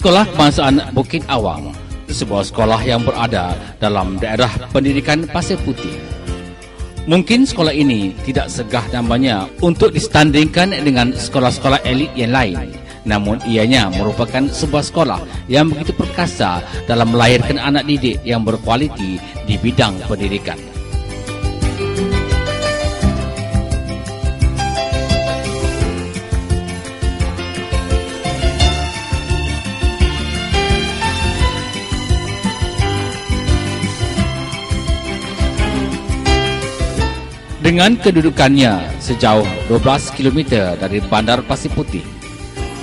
Sekolah Kebangsaan Bukit Awang, sebuah sekolah yang berada dalam daerah pendidikan Pasir Putih. Mungkin sekolah ini tidak segah namanya untuk disandingkan dengan sekolah-sekolah elit yang lain. Namun ianya merupakan sebuah sekolah yang begitu perkasa dalam melahirkan anak didik yang berkualiti di bidang pendidikan. Dengan kedudukannya sejauh 12 km dari Bandar Pasir Putih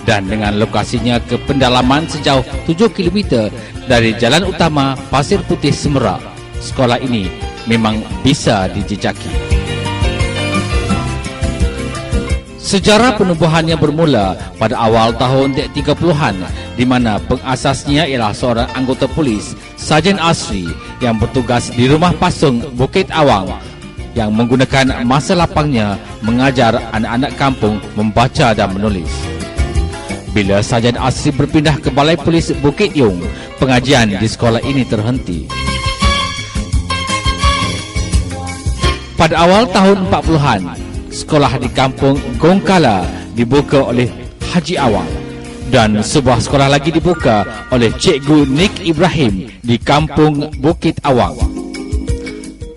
dan dengan lokasinya ke pendalaman sejauh 7 km dari jalan utama Pasir Putih Semerak, sekolah ini memang bisa dijejaki. Sejarah penubuhannya bermula pada awal tahun 30-an di mana pengasasnya ialah seorang anggota polis, Sarjan Asri yang bertugas di rumah pasung Bukit Awang yang menggunakan masa lapangnya mengajar anak-anak kampung membaca dan menulis. Bila Sarjan Asri berpindah ke Balai Polis Bukit Yung, pengajian di sekolah ini terhenti. Pada awal tahun 40-an, sekolah di kampung Gongkala dibuka oleh Haji Awang dan sebuah sekolah lagi dibuka oleh Cikgu Nik Ibrahim di kampung Bukit Awang.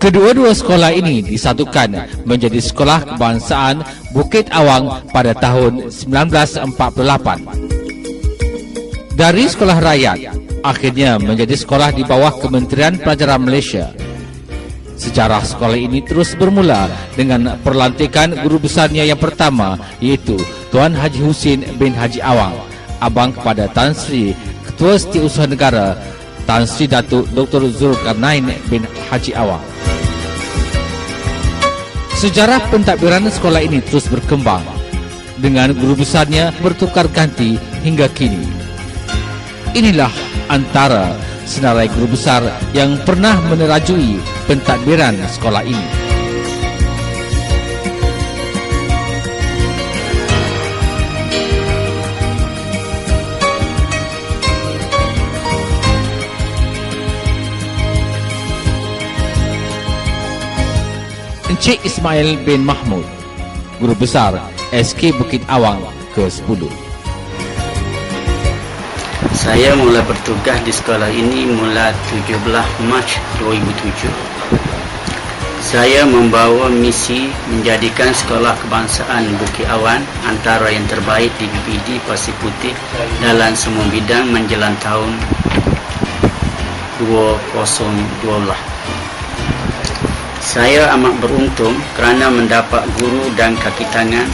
Kedua-dua sekolah ini disatukan menjadi Sekolah Kebangsaan Bukit Awang pada tahun 1948. Dari sekolah rakyat, akhirnya menjadi sekolah di bawah Kementerian Pelajaran Malaysia. Sejarah sekolah ini terus bermula dengan perlantikan guru besarnya yang pertama iaitu Tuan Haji Husin bin Haji Awang, abang kepada Tan Sri Ketua Setiausaha Negara Tan Sri Datuk Dr. Zulkarnain bin Haji Awang. Sejarah pentadbiran sekolah ini terus berkembang dengan guru besarnya bertukar ganti hingga kini. Inilah antara senarai guru besar yang pernah menerajui pentadbiran sekolah ini. Encik Ismail bin Mahmud, Guru Besar SK Bukit Awang ke-10. Saya mula bertugas di sekolah ini mula 17 Mac 2007. Saya membawa misi menjadikan sekolah kebangsaan Bukit Awan antara yang terbaik di BPD Pasir Putih dalam semua bidang menjelang tahun 2012. Saya amat beruntung kerana mendapat guru dan kaki tangan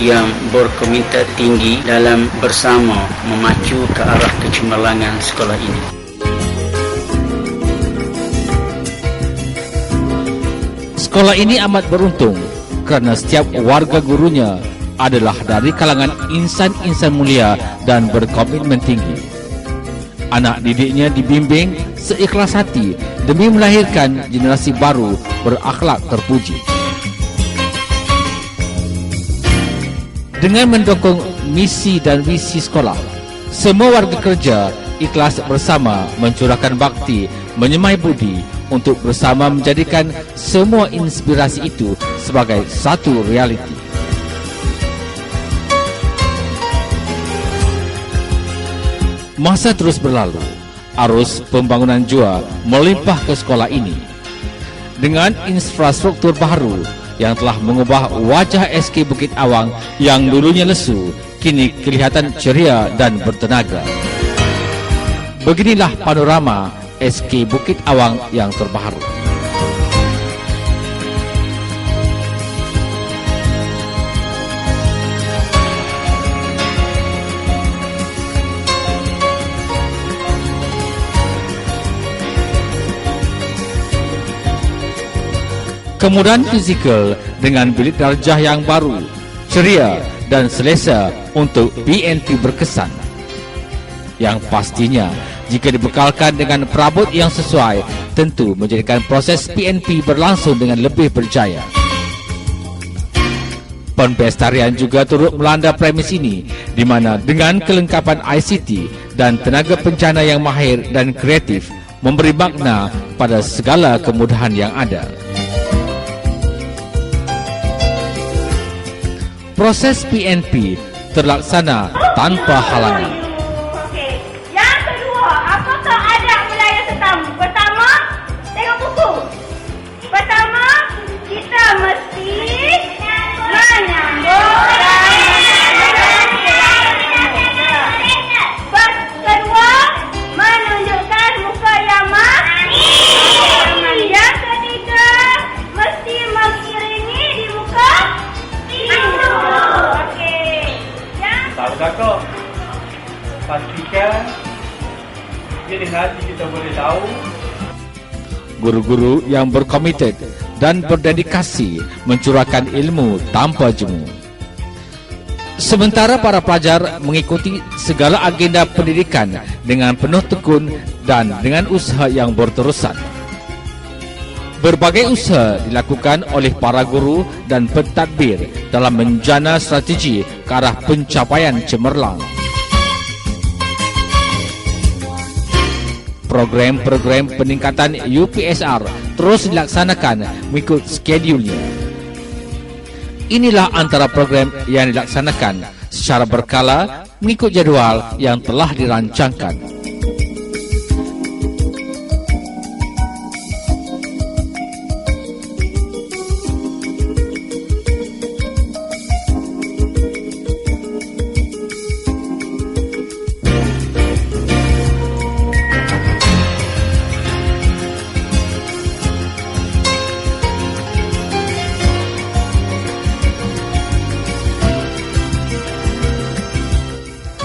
yang berkomitmen tinggi dalam bersama memacu ke arah kecemerlangan sekolah ini. Sekolah ini amat beruntung kerana setiap warga gurunya adalah dari kalangan insan-insan mulia dan berkomitmen tinggi. Anak didiknya dibimbing seikhlas hati demi melahirkan generasi baru berakhlak terpuji. Dengan mendukung misi dan visi sekolah, semua warga kerja ikhlas bersama mencurahkan bakti menyemai budi untuk bersama menjadikan semua inspirasi itu sebagai satu realiti. Masa terus berlalu arus pembangunan jua melimpah ke sekolah ini. Dengan infrastruktur baru yang telah mengubah wajah SK Bukit Awang yang dulunya lesu, kini kelihatan ceria dan bertenaga. Beginilah panorama SK Bukit Awang yang terbaru. Kemudahan fizikal dengan bilik darjah yang baru, ceria dan selesa untuk PNP berkesan. Yang pastinya, jika dibekalkan dengan perabot yang sesuai, tentu menjadikan proses PNP berlangsung dengan lebih berjaya. Penpestarian juga turut melanda premis ini, di mana dengan kelengkapan ICT dan tenaga pencana yang mahir dan kreatif memberi makna pada segala kemudahan yang ada. Proses PNP terlaksana tanpa halangan. Pastikan jadi hati kita boleh tahu Guru-guru yang berkomited dan berdedikasi mencurahkan ilmu tanpa jemu. Sementara para pelajar mengikuti segala agenda pendidikan dengan penuh tekun dan dengan usaha yang berterusan. Berbagai usaha dilakukan oleh para guru dan pentadbir dalam menjana strategi ke arah pencapaian cemerlang. Program-program peningkatan UPSR terus dilaksanakan mengikut skedulnya. Inilah antara program yang dilaksanakan secara berkala mengikut jadual yang telah dirancangkan.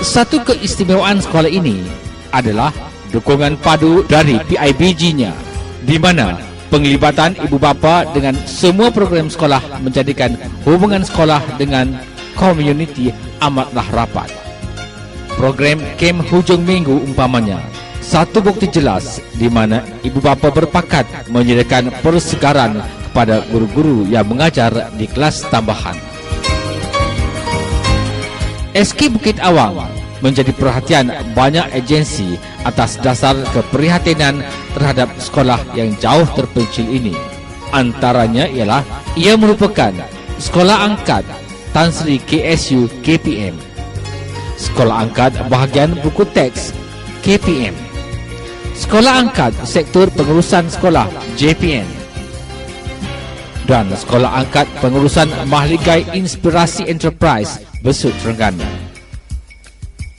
Satu keistimewaan sekolah ini adalah dukungan padu dari PIBG-nya di mana penglibatan ibu bapa dengan semua program sekolah menjadikan hubungan sekolah dengan komuniti amatlah rapat. Program kem hujung minggu umpamanya satu bukti jelas di mana ibu bapa berpakat menyediakan persegaran kepada guru-guru yang mengajar di kelas tambahan. SK Bukit Awang menjadi perhatian banyak agensi atas dasar keprihatinan terhadap sekolah yang jauh terpencil ini. Antaranya ialah ia merupakan sekolah angkat Tan Sri KSU KPM, sekolah angkat bahagian buku teks KPM, sekolah angkat sektor pengurusan sekolah JPN, dan sekolah angkat pengurusan Mahligai Inspirasi Enterprise Besut Terengganu.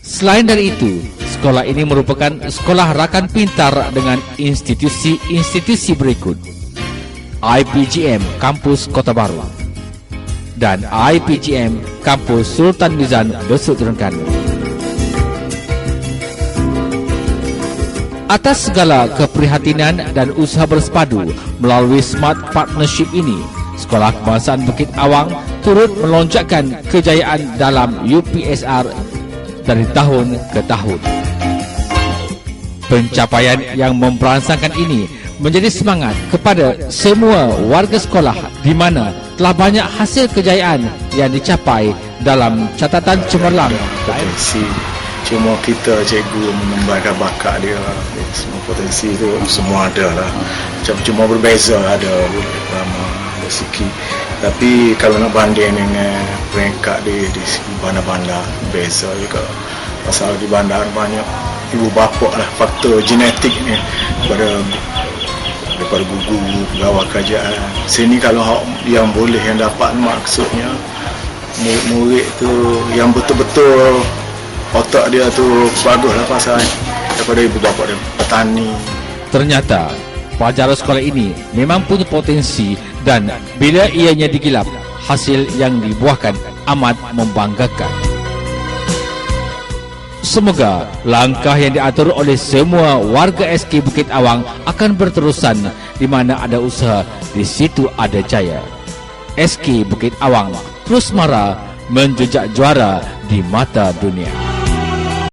Selain dari itu, sekolah ini merupakan sekolah rakan pintar dengan institusi-institusi berikut. IPGM Kampus Kota Baru dan IPGM Kampus Sultan Mizan Besut Terengganu. Atas segala keprihatinan dan usaha bersepadu melalui smart partnership ini, Sekolah Kebangsaan Bukit Awang turut melonjakkan kejayaan dalam UPSR dari tahun ke tahun. Pencapaian yang memperangsangkan ini menjadi semangat kepada semua warga sekolah di mana telah banyak hasil kejayaan yang dicapai dalam catatan cemerlang. Potensi. Cuma kita cikgu mengembangkan bakat dia. Semua potensi tu semua ada lah. Cuma berbeza ada ramah ada sikit tapi kalau nak banding dengan peringkat di segi bandar-bandar beza juga pasal di bandar banyak ibu bapa lah faktor genetik ni. Pada daripada gugu pegawai kerajaan. Sini kalau yang boleh yang dapat maksudnya murid-murid tu yang betul-betul otak dia tu bagus lah pasal daripada ibu bapa dia petani. Ternyata pelajar sekolah ini memang punya potensi dan bila ianya digilap, hasil yang dibuahkan amat membanggakan. Semoga langkah yang diatur oleh semua warga SK Bukit Awang akan berterusan di mana ada usaha, di situ ada jaya. SK Bukit Awang terus mara menjejak juara di mata dunia.